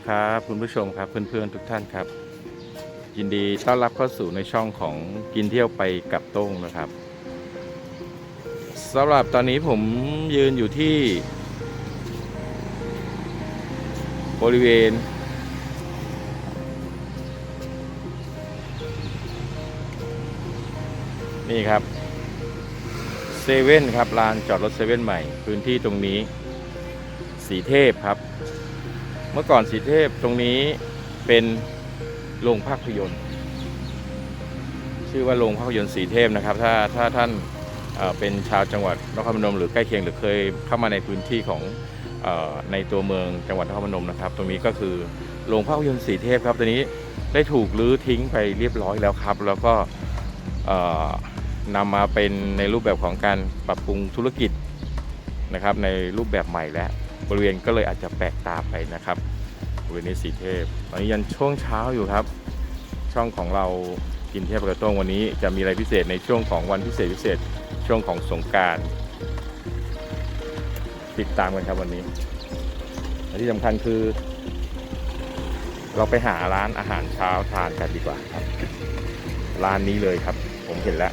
ีครับคุณผู้ชมครับเพื่อนๆทุกท่านครับ ยินดีต้อนรับเข้าสู่ในช่องของกินเที่ยวไปกับโต้งนะครับสำหรับตอนนี้ผมยืนอยู่ที่ บริเวณ นี่ครับเซเว่นครับลานจอดรถเซเว่นใหม่ พื้นที่ตรงนี้สีเทพครับ เมื่อก่อนสีเทพตรงนี้เป็นโรงภาพยนตร์ ชื่อว่าโรงภาพยนตร์สีเทพนะครับ ถ้าถ้าท่านเอ่อเป็นชาวจังหวัดนครพนมหรือใกล้เคียงหรือเคยเข้ามาในพื้นที่ของอในตัวเมืองจังหวัดนครพนมนะครับ ตรงนี้ก็คือโรงภาพยนตร์สีเทพครับตอนนี้ได้ถูกรื้อทิ้งไปเรียบร้อยแล้วครับ แล้วก็นำมาเป็นในรูปแบบของการปรับปรุงธุรกิจนะครับในรูปแบบใหม่แล้ว บริเวณก็เลยอาจจะแปลกตาไปนะครับบริเวณนี้สีเทพตอนนี้ยันช่วงเช้าอยู่ครับ ช่องของเรากินเทพกระต้งวันนี้จะมีอะไรพิเศษในช่วงของวันพิเศษพิเศษช่วงของสงการติดตามกันครับวันนี้และที่สำคัญคือ เราไปหาร้านอาหารเช้าทานกันดีกว่าครับ ร้านนี้เลยครับ ผมเห็นแล้ว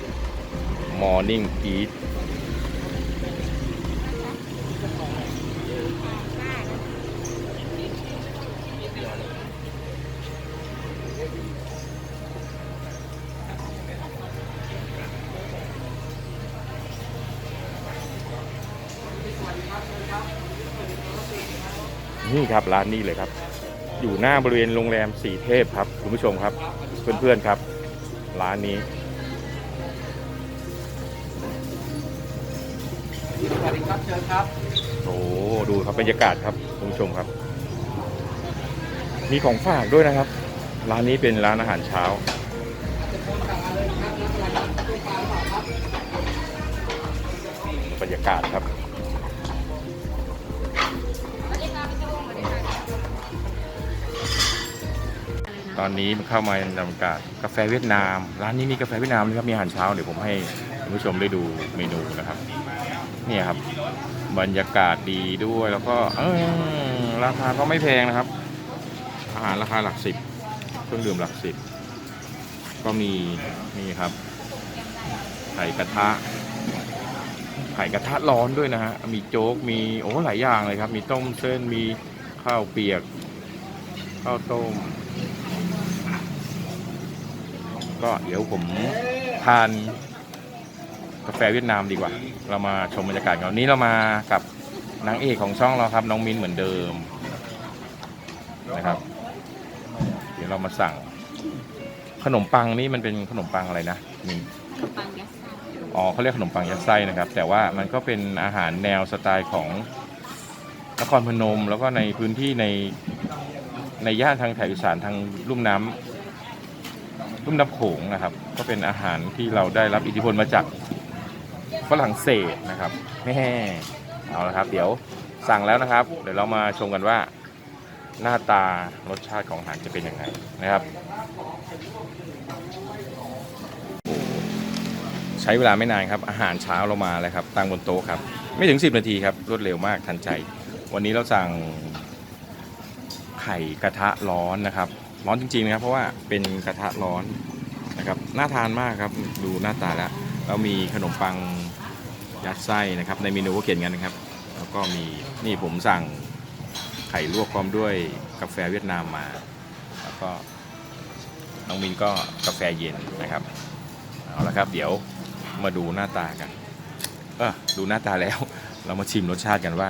Morning Eat นี่ครับร้านนี้เลยครับ อยู่หน้าบริเวณโรงแรมสีเทพครับคุณผู้ชมครับ เพื่อนๆครับ ร้านนี้สวัสดีครับเชิญครับโอ้ดูครับบรรยากาศครับคุณผู้ชมครับ มีของฝากด้วยนะครับ ร้านนี้เป็นร้านอาหารเช้าบรรยากาศครับ ตอนนี้เข้ามาในบรรยากาศกาแฟเวียดนาม ร้านนี้มีกาแฟเวียดนามด้วยครับมีอาหารเช้าเดี๋ยวผมให้คุณผู้ชมได้ดูเมนูนะครับเนี่ยครับ บรรยากาศดีด้วยแล้วก็เออราคาก็ไม่แพงนะครับ อาหารราคาหลักสิบเครื่องดื่มหลักสิบก็มีนี่ครับไข่กระทะไข่กระทะร้อนด้วยนะฮะมีโจ๊กมีโอ้หลายอย่างเลยครับ มีต้มเส้นมีข้าวเปียก ข้าวต้ม ก็เดี๋ยวผมทานกาแฟเวียดนามดีกว่า เรามาชมบรรยากาศกันวันนี้เรามากับนางเอกของช่องเราครับ น้องมิ้นเหมือนเดิมนะครับ เดี๋ยวเรามาสั่ง ขนมปังนี่มันเป็นขนมปังอะไรนะมิ้นปังยัดไส้อ๋อเขาเรียกขนมปังยัดไส้นะครับ แต่ว่ามันก็เป็นอาหารแนวสไตล์ของนครพนมแล้วก็ในพื้นที่ในในย่านทางแถบอีสานทางลุ่มน้ำ ลุ่มน้ำโขงนะครับ ก็เป็นอาหารที่เราได้รับอิทธิพลมาจากฝรั่งเศสนะครับแม่เอาละครับ เดี๋ยวสั่งแล้วนะครับ เดี๋ยวเรามาชมกันว่า หน้าตารสชาติของอาหารจะเป็นยังไงนะครับ ใช้เวลาไม่นานครับ อาหารเช้าเรามาแล้วครับตั้งบนโต๊ะครับ ไม่ถึง 10 นาทีครับ รวดเร็วมากทันใจ วันนี้เราสั่งไข่กระทะร้อนนะครับ ร้อนจริงๆนะครับ เพราะว่าเป็นกระทะร้อนนะครับน่าทานมากครับดูหน้าตาแล้วแล้วมีขนมปังยัดไส้นะครับในเมนูก็เขียนกันนะครับ แล้วก็มีนี่ผมสั่งไข่ลวกพร้อมด้วยกาแฟเวียดนามมา แล้วก็น้องมินก็กาแฟเย็นนะครับเอาละครับเดี๋ยวมาดูหน้าตากันเออดูหน้าตาแล้ว เรามาชิมรสชาติกันว่า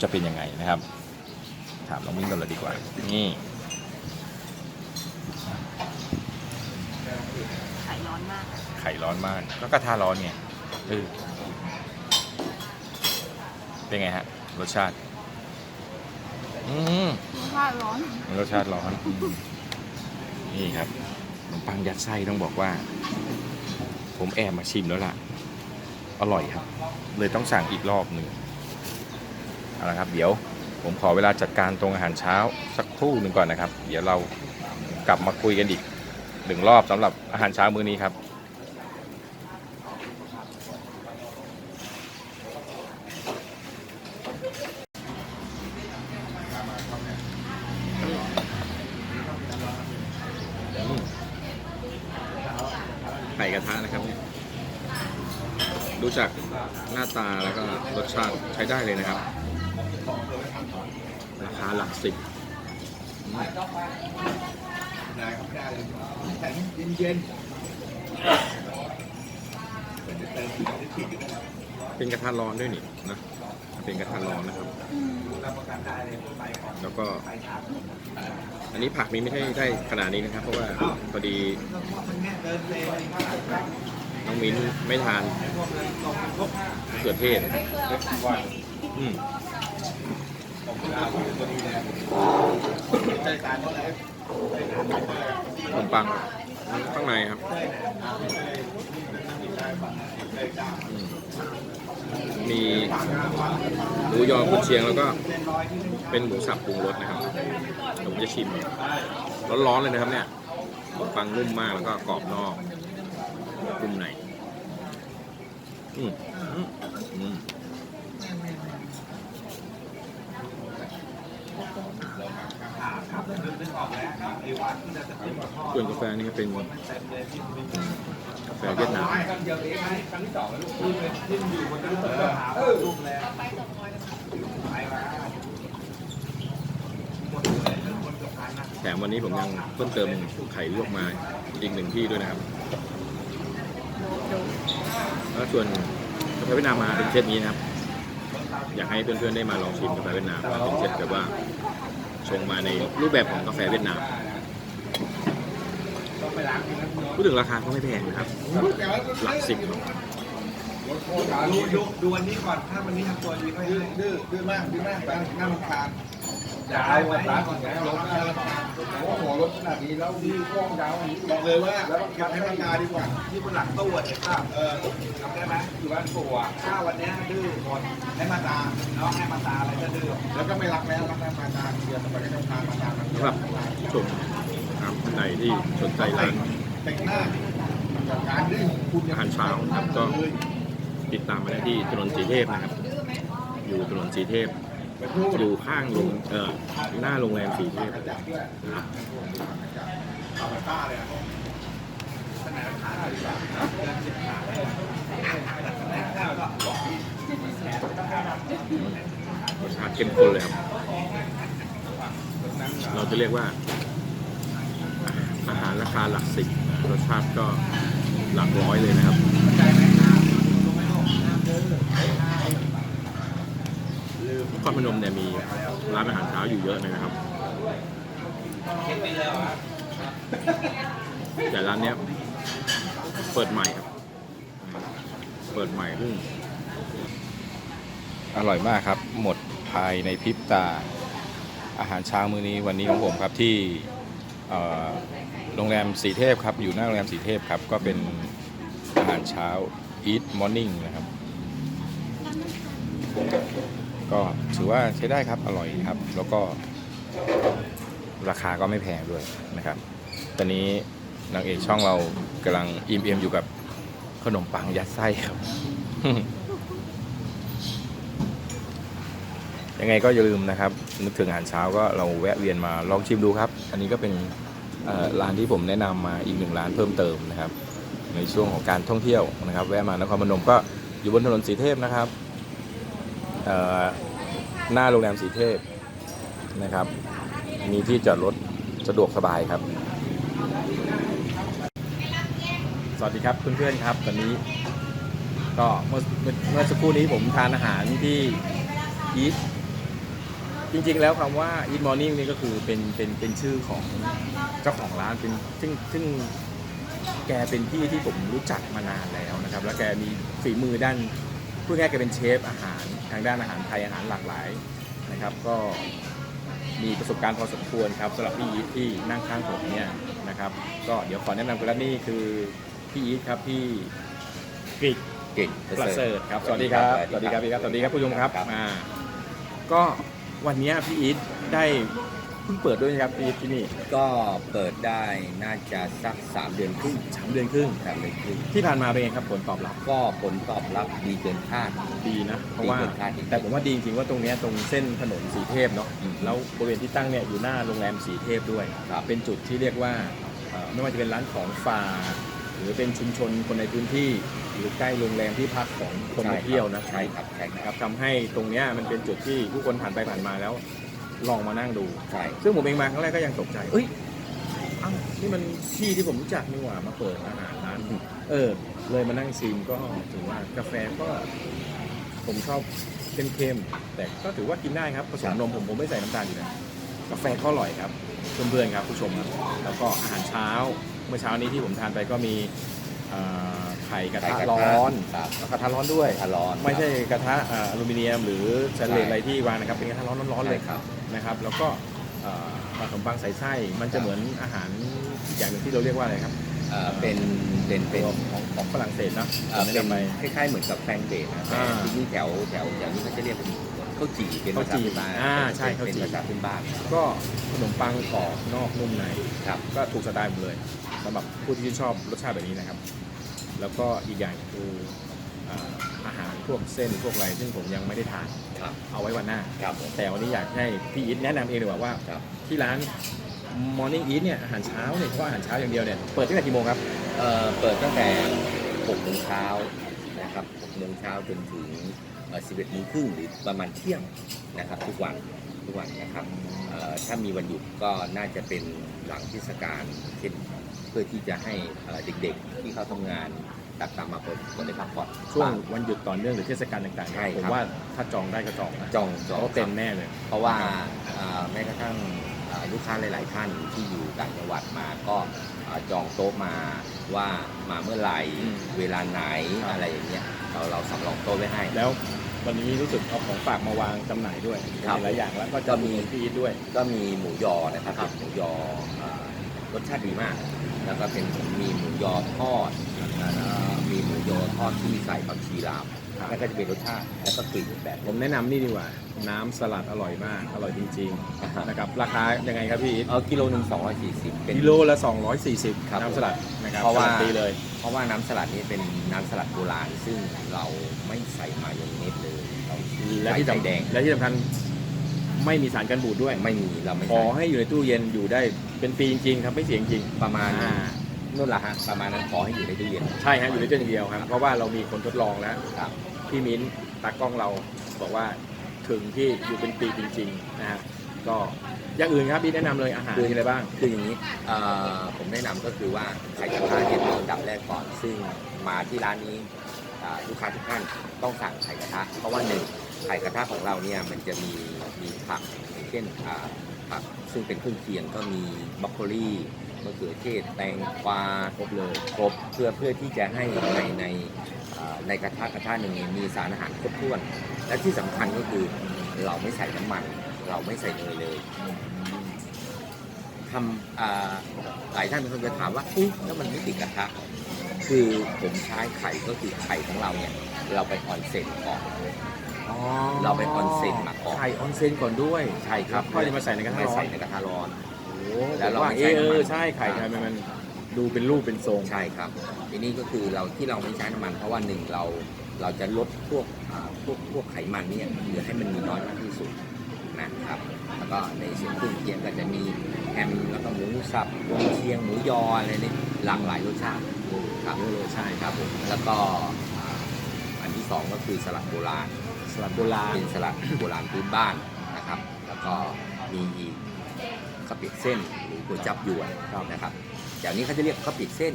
จะเป็นยังไงนะครับ ถามน้องมิ้นกันเลยดีกว่า นี่ ไข่ร้อนมาก ไข่ร้อนมาก ก็กระทะร้อนไงเออเป็นไงฮะ รสชาติ อืมข้าวร้อน รสชาติร้อนอืมนี่ครับขนมปังยัดไส้ต้องบอกว่า ผมแอบมาชิมแล้วล่ะ อร่อยครับ เลยต้องสั่งอีกรอบหนึ่งเอาละครับ เดี๋ยวผมขอเวลาจัดการตรงอาหารเช้าสักครู่หนึ่งก่อนนะครับ เดี๋ยวเรากลับมาคุยกันอีกหนึ่งรอบสำหรับอาหารเช้ามื้อนี้ครับ กระทะนะครับเนี่ยดูจากหน้าตาแล้วก็รสชาติใช้ได้เลยนะครับ ราคาหลักสิบเย็นเป็นกระทะร้อนด้วยนี่นะเป็นกระทะร้อนนะครับ แล้วก็อันนี้ผักนี้ไม่ใช่ได้ขนาดนี้นะครับ เพราะว่าพอดีน้องมิ้นไม่ทานมะเขือเทศอืมใจการเท่าไหร่ขนมปังข้างในครับอืม มีหมูยอกุนเชียงแล้วก็เป็นหมูสับปรุงรสนะครับเดี๋ยวผมจะชิม ร้อนๆเลยนะครับเนี่ยฟังนุ่มมากแล้วก็กรอบนอกนุ่มในอืมอืมอืม ส่วนกาแฟนี่ก็เป็นกาแฟเวียดนามแถมวันนี้ผมยังเพิ่มเติมไข่ลวกมาอีกหนึ่งที่ด้วยนะครับ แล้วส่วนกาแฟเวียดนามมาเป็นเซตนี้นะครับ อยากให้เพื่อนๆได้มาลองชิมกาแฟเวียดนามเป็นเซตแบบว่าชงมาในรูปแบบของกาแฟเวียดนามพูดถึงราคาก็ไม่แพงนะครับ หลักสิบดูดูดูวันนี้ก่อนถ้าวันนี้ทำตัวดีไม่ดื้อดื้อมากดื้อมากนั่งรำคาญ จะเอาวันร้านก่อนนะรถโอ้โหรถขนาดนี้แล้วดีกล้องยาวบอกเลยว่าแล้วอยากให้ราคาดีกว่า ที่บนหลังตู้เห็นป่ะเออจำได้ไหมอยู่บ้านปู่อะถ้าวันนี้ดื้อหมดให้มาตาน้องให้มาตาอะไรก็ดื้อแล้วก็ไม่รักแล้วรักแม่มาตาเดียวต่อไปก็ต้องพามาตามันสำหรับผู้ชมนะครับท่านใดที่สนใจร้านแต่งหน้ากับการดื้อคุณอาหารเช้าครับก็ติดตามมาได้ที่ถนนสีเทพนะครับ อยู่ถนนสีเทพ อยู่ข้างโรงเอ่อหน้าโรงแรมสีเทพนะครับเต้าเลยอะรสชาติเข้มข้นเลยครับ เราจะเรียกว่า อาหารราคาหลักสิบรสชาติก็หลักร้อยเลยนะครับ ครพนมเนี่ยมีร้านอาหารเช้าอยู่เยอะเลยนะครับ แต่ร้านเนี้ยเปิดใหม่ครับ เปิดใหม่เพิ่งอร่อยมากครับ หมดภายในพริบตา อาหารเช้ามื้อนี้วันนี้ของผมครับที่โรงแรมสีเทพครับ อยู่หน้าโรงแรมสีเทพครับ ก็เป็นอาหารเช้า Eat Morning นะครับ ก็ถือว่าใช้ได้ครับอร่อยครับ แล้วก็ราคาก็ไม่แพงด้วยนะครับ ตอนนี้นางเอกช่องเรากำลังอิ่มเอมอยู่กับขนมปังยัดไส้ครับ ยังไงก็อย่าลืมนะครับ นึกถึงอาหารเช้าก็เราแวะเวียนมาลองชิมดูครับ อันนี้ก็เป็นร้านที่ผมแนะนำมาอีกหนึ่งร้านเพิ่มเติมนะครับ ในช่วงของการท่องเที่ยวนะครับ แวะมานครพนมก็อยู่บนถนนสีเทพนะครับ หน้าโรงแรมสีเทพนะครับ มีที่จอดรถสะดวกสบายครับ สวัสดีครับเพื่อนๆครับ ตอนนี้ ก็เมื่อเมื่อสักครู่นี้ผมทานอาหารที่อีทจริงๆ แล้วคำว่า Eat Morning นี่ก็คือเป็นเป็นเป็นชื่อของเจ้าของร้านเป็นซึ่งซึ่งแกเป็นพี่ที่ผมรู้จักมานานแล้วนะครับ แล้วแกมีฝีมือด้านพูดง่ายแกเป็นเชฟอาหาร ทางด้านอาหารไทยอาหารหลากหลายนะครับ ก็มีประสบการณ์พอสมควรครับสำหรับพี่อีทที่นั่งข้างผมเนี่ยนะครับ ก็เดี๋ยวขอแนะนำกันแล้วนี่คือพี่อีทครับพี่กริกเก่งประเสริฐครับสวัสดีครับสวัสดีครับพี่ครับสวัสดีครับผู้ชมครับอ่าก็วันเนี้ยพี่อีทได้ เพิ่งเปิดด้วยนะครับพี่อีทที่นี่ก็เปิดได้น่าจะสักสามเดือนครึ่งสามเดือนครึ่งสามเดือนครึ่งที่ผ่านมาเป็นไงครับผลตอบรับก็ผลตอบรับดีเกินคาด ดีนะ เพราะว่าดีเกินคาดจริงๆแต่ผมว่าดีจริงๆว่าตรงเนี้ยตรงเส้นถนนสีเทพเนาะอืมแล้วบริเวณที่ตั้งเนี่ยอยู่หน้าโรงแรมสีเทพด้วย ครับ เป็นจุดที่เรียกว่าเอ่อไม่ว่าจะเป็นร้านของฝากหรือเป็นชุมชนคนในพื้นที่หรือใกล้โรงแรมที่พักของคนมาเที่ยวนะ ใช่ครับใช่คนะครัรับบทำให้ตรงเนี้ยมันเป็นจุดที่ผู้คนผ่านไปผ่านมาแล้ว ลองมานั่งดู ใช่ซึ่งผมเองมาครั้งแรกก็ยังตกใจ เอ้ยเอ้านี่มันที่ที่ผมรู้จักนี่หว่ามาเปิดอาหารร้านเออ เลยมานั่งชิมก็ถือว่ากาแฟก็ ผมชอบเข้มๆแต่ก็ถือว่ากินได้ครับผสมนมผมผมไม่ใส่น้ำตาลอยู่นะกาแฟก็อร่อยครับเพื่อนๆครับผู้ชมครับแล้วก็อาหารเช้าเมื่อเช้านี้ที่ผมทานไปก็มีเอ่อ ไข่กระทะร้อนครับแล้วกระทะร้อนด้วยทะร้อนไม่ใช่กระทะอ่าอลูมิเนียม หรือสแตนเลสใช่อะไรที่วางนะครับเป็นกระทะร้อนร้อนๆเลยครับนะครับ แล้วก็เอ่อขนมปังใส่ไส้มันจะเหมือนอาหารอีกอย่างหนึ่งที่เราเรียกว่าอะไรครับเอ่อเป็นเป็นเป็นตัวของของฝรั่งเศสเนอะเอ่อผมเป็แนะนนำไปคล้ายๆเหมือนกับแป้งเบสนะแต่อ่าที่นี่แถวแถวแถวนี้เขาจะเรียกเป็น ข้าวจี่เป็นภาษาข้าวจี่พื้นบ้านอ่าใช่ข้าวจี่ เป็นภาษาพื้นบ้านก็ขนมปังกรอบนอกนุ่มในครับ ก็ถูกสไตล์ผมเลยสำหรับผู้ที่ชอบรสชาติแบบนี้นะครับ แล้วก็อีกอย่างคืออ่าอาหารพวกเส้นพวกอะไรซึ่งผมยังไม่ได้ทานครับเอาไว้วันหน้า ครับผม แต่วันนี้อยากให้พี่อิทแนะนำเองดีกว่าว่า ครับ ที่ร้าน Morning Eat เนี่ยอาหารเช้าเนี่ยเฉพาะอาหารเช้าอย่างเดียวเนี่ยเปิดตั้งแต่กี่โมงครับ เอ่อเปิดตั้งแต่6โมงเช้านะครับ6โมงเช้าจนถึง เอ่อ11โมงครึ่งหรือประมาณเที่ยงนะครับ ทุกวันทุกวันนะครับเอ่อถ้ามีวันหยุดก็น่าจะเป็นหลังเทศกาลเช่นเพื่อที่จะให้เอ่อเด็กๆที่เขาทำงานตัดตามมาเปิดก็ได้พักผ่อนช่วงบ้างวันหยุดต่อเนื่องหรือเทศกาลต่างๆใช่ผมครับว่าถ้าจองได้ก็จองนะจองจองเขาเต็มแน่เลย เพราะว่าเอ่อแม้กระทั่งเอ่อลูกค้าหลาย ๆ ท่านที่อยู่ต่างจังหวัดมาก็เอ่อจองโต๊ะมาว่ามาเมื่อไหร่อืมเวลาไหนครับอะไรอย่างเงี้ย เราเราสำรองโต๊ะไว้ให้ แล้ววันนี้รู้สึกเอาของฝากมาวางจำหน่ายด้วยครับมีหลายอย่างแล้วก็จะมีพี่อีทด้วย ก็มีหมูยอนะครับครับเป็นหมูยอเอ่อรสชาติดีมาก แล้วก็เป็นมีหมูยอทอดแล้วมีหมูยอทอดที่ใส่ผักชีลาว แล้วก็จะเป็นรสชาติแล้วก็กลิ่นอีกแบบหผนึ่งมแนะนำนี่ดีกว่า น้ำสลัดอร่อยมาก อร่อยจริงอ่าฮะๆนะครับราคายังไงครับพี่อีทเออกิโลหนึ่งสองร้อยสี่สิบเป็น กิโลละ 240 ครับน้ำสลัดนะครับเพราะว่า กนตีเลย เพราะว่าน้ำสลัดนี้เป็นน้ำสลัดโบราณ ซึ่งเราไม่ใส่มายองเนสเลยเราและใส่ที่ไข่สำแดงและที่สำคัญไม่มีสารกันบูดด้วย ไม่มีเราไม่ขอใส่ให้อยู่ในตู้เย็นอยู่ได้เป็นปีจริงๆครับไม่เสียจริงประมาณอ่านู่นละฮะประมาณนั้นขอให้อยู่ในตู้เย็น ใช่ฮะอยู่ในตู้เย็นอย่างเดียวครับเพราะว่าเรามีคนทดลองแล้วครับ พี่มิ้นตากล้องเราบอกว่าถึงที่อยู่เป็นปีจริงๆนะฮะก็อย่างอื่นครับพี่แนะนำเลยอาหารมีอะไรบ้าง คืออย่างนี้เอ่อผมแนะนำก็คือว่าไข่กระทะเนี่ยเป็นอันดับแรกก่อน ซึ่งมาที่ร้านนี้อ่าลูกค้าทุกท่านต้องสั่งไข่กระทะ เพราะว่าหนึ่งไข่กระทะของเราเนี่ยมันจะมีมีผักอย่างเช่นอ่าผักซึ่งเป็นเครื่องเคียงก็มีบรอกโคลี มะเขือเทศแตงกวาครบเลยครบเพื่อเพื่อที่จะให้ในในอ่าในกระทะกระทะหนึ่งเนี่ยมีสารอาหารครบถ้วน และที่สำคัญก็คือเราไม่ใส่น้ำมัน เราไม่ใส่เนยเลยทำอ่าหลายท่านเป็นคนจะถามว่าเอ๊ะแล้วมันไม่ติดกระทะคือผมใช้ไข่ก็คือไข่ของเราเนี่ย เราไปออนเซ็นก่อนเราไปออนเซ็นมาก่อนไข่ออนเซ็นก่อนด้วย ใช่ครับค่อยจะมาใส่ในกระทะไม่ร้อใส่นในกระทะร้อนโอ้ แล้วเราว่าไม่เอใส่อน้ำมันเออใช่ไข่ทำไมมันดูเป็นรูปเป็นทรง ใช่ครับทีนี้ก็คือเราที่เราไม่ใช้น้ำมัน เพราะว่าหนึ่งเราเราจะลดพวกอ่าพวกพวกไขมันเนี่ยเหลือให้มันมีน้อยมากที่สุดนะครับ แล้วก็ในส่วนเครื่องเคียงก็จะมีแฮมแล้วก็หมูสับหมูเชียงหมูยออะไรนี่หลากหลายรสชาติครับเยอะเลยใช่ครับผมแล้วก็อ่าอันที่สองก็คือสลัดโบราณ สลัดโบราณ เป็นสลัดโบราณพื้นบ้านนะครับ แล้วก็มีอีกข้าวเปียกเส้นหรือก๋วยจับยวนนะครับเดี๋ยวนี้เขาจะเรียกข้าวเปียกเส้น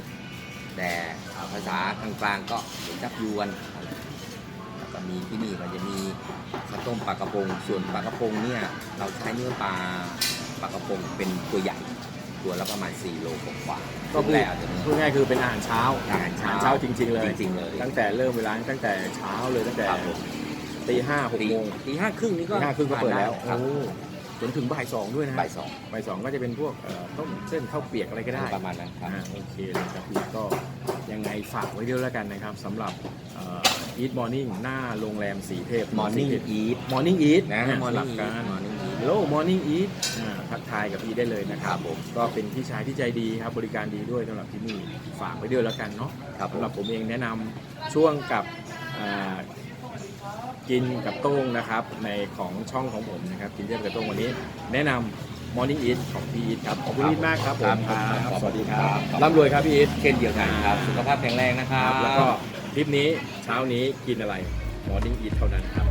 แต่อ่าภาษากลางๆก็ก๋วยจับยวนแล้วก็มีที่นี่มันจะมีข้าวต้มปลากระพงส่วนปลากระพงเนี่ยเราใช้เนื้อปลาปลากระพงเป็นตัวใหญ่ตัวละประมาณ 4 โลกว่าๆก็พูดแล้วแต่เนื้อพูดง่ายคือเป็นอาหารเช้าอาหารเช้าจริงๆเลยจริงๆเลยตั้งแต่เริ่มเวลาตั้งแต่เช้าเลยตั้งแต่ครับผมตีห้าหกตีโมงตีห้าครึ่งนี่ก็ตีห้าครึ่งก็เปิดแล้วครับโอ้ จนถึงบ่ายสองด้วยนะฮะบ่ายสองบ่ายสองก็จะเป็นพวกเอ่อต้มเส้นข้าวเปียกอะไรก็ได้ ประมาณนั้นครับ อ่าโอเคเลยครับพี่ก็ยังไงฝากไว้ด้วยแล้วกันนะครับสำหรับเอ่อ Eat Morning หน้าโรงแรมสีเทพ Morning Eat Morning Eat นะอ่า Morning สลับ Eat กัน Morning Eat Hello Morning Eat อ่าทักทายกับพี่ได้เลยนะคครัรับบผม ก็เป็นพี่ชายที่ใจดีครับ บริการดีด้วยสำหรับที่นี่ฝากไว้ด้วยแล้วกันเนาะครับผสำมหรับผมเองแนะนำช่วงกับอ่า กินกับโต้งนะครับ ในของช่องของผมนะครับ กินเที่ยวกับโต้งวันนี้ แนะนำ Morning Eat ของพี่อีทครับ ขอบคุณพี่อีทมากครับผมครับครับขอบคุณสวัสดีครัครับบร่ำรวยครับพี่อีทเช่นเดียวกันครับ สุขภาพแข็งแรงนะคครัรับบแล้วก็ทริปนี้เช้านี้กินอะไร Morning Eat เท่านั้นครับ